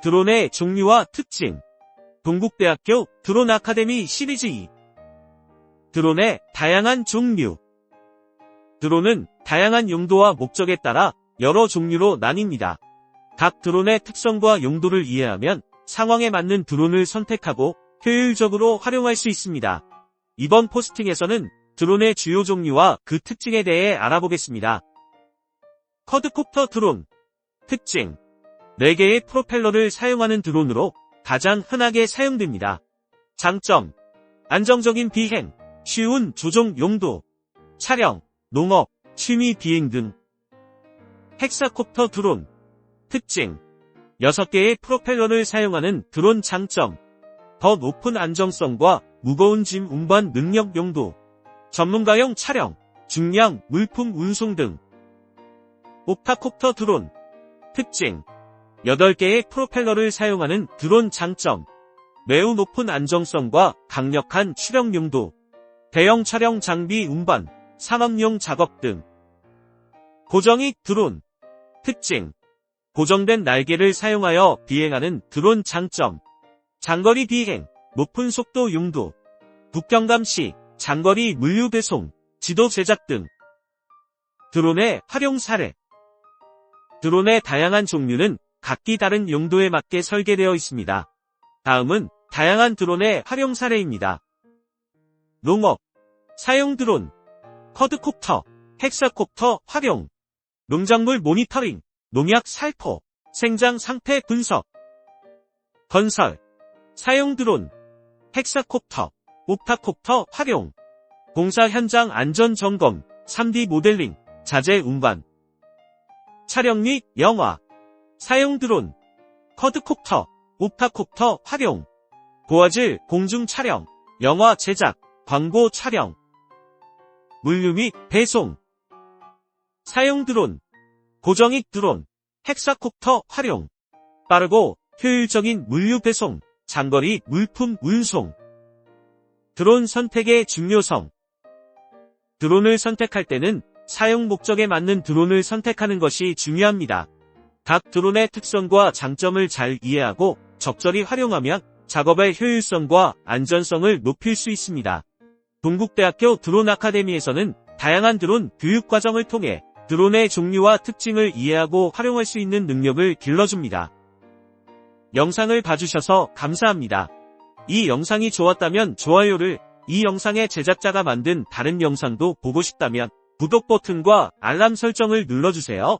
드론의 종류와 특징 동국대학교 드론 아카데미 시리즈 2 드론의 다양한 종류 드론은 다양한 용도와 목적에 따라 여러 종류로 나뉩니다. 각 드론의 특성과 용도를 이해하면 상황에 맞는 드론을 선택하고 효율적으로 활용할 수 있습니다. 이번 포스팅에서는 드론의 주요 종류와 그 특징에 대해 알아보겠습니다. 쿼드콥터 드론 특징 4개의 프로펠러를 사용하는 드론으로 가장 흔하게 사용됩니다. 장점. 안정적인 비행, 쉬운 조종 용도, 촬영, 농업, 취미 비행 등. 헥사콥터 드론. 특징. 6개의 프로펠러를 사용하는 드론 장점. 더 높은 안정성과 무거운 짐 운반 능력 용도. 전문가용 촬영, 중량, 물품 운송 등. 옵타콥터 드론. 특징 8개의 프로펠러를 사용하는 드론 장점 매우 높은 안정성과 강력한 추력 용도 대형 촬영 장비 운반, 산업용 작업 등. 고정익 드론. 특징. 고정된 날개를 사용하여 비행하는 드론 장점. 장거리 비행, 높은 속도 용도. 국경감 시. 장거리 물류 배송, 지도 제작 등. 드론의 활용 사례. 드론의 다양한 종류는 각기 다른 용도에 맞게 설계되어 있습니다. 다음은 다양한 드론의 활용 사례입니다. 농업, 사용 드론, 쿼드콥터, 헥사콥터 활용, 농작물 모니터링, 농약 살포, 생장 상태 분석, 건설, 사용 드론, 헥사콥터, 옵타콥터 활용, 공사 현장 안전 점검, 3D 모델링, 자재 운반, 촬영 및 영화, 사용 드론, 쿼드콥터, 옵타콥터 활용, 고화질 공중 촬영, 영화 제작, 광고 촬영, 물류 및 배송, 사용 드론, 고정익 드론, 헥사콥터 활용, 빠르고 효율적인 물류 배송, 장거리 물품 운송, 드론 선택의 중요성, 드론을 선택할 때는 사용 목적에 맞는 드론을 선택하는 것이 중요합니다. 각 드론의 특성과 장점을 잘 이해하고 적절히 활용하면 작업의 효율성과 안전성을 높일 수 있습니다. 동국대학교 드론 아카데미에서는 다양한 드론 교육 과정을 통해 드론의 종류와 특징을 이해하고 활용할 수 있는 능력을 길러줍니다. 영상을 봐주셔서 감사합니다. 이 영상이 좋았다면 좋아요를, 이 영상의 제작자가 만든 다른 영상도 보고 싶다면 구독 버튼과 알람 설정을 눌러주세요.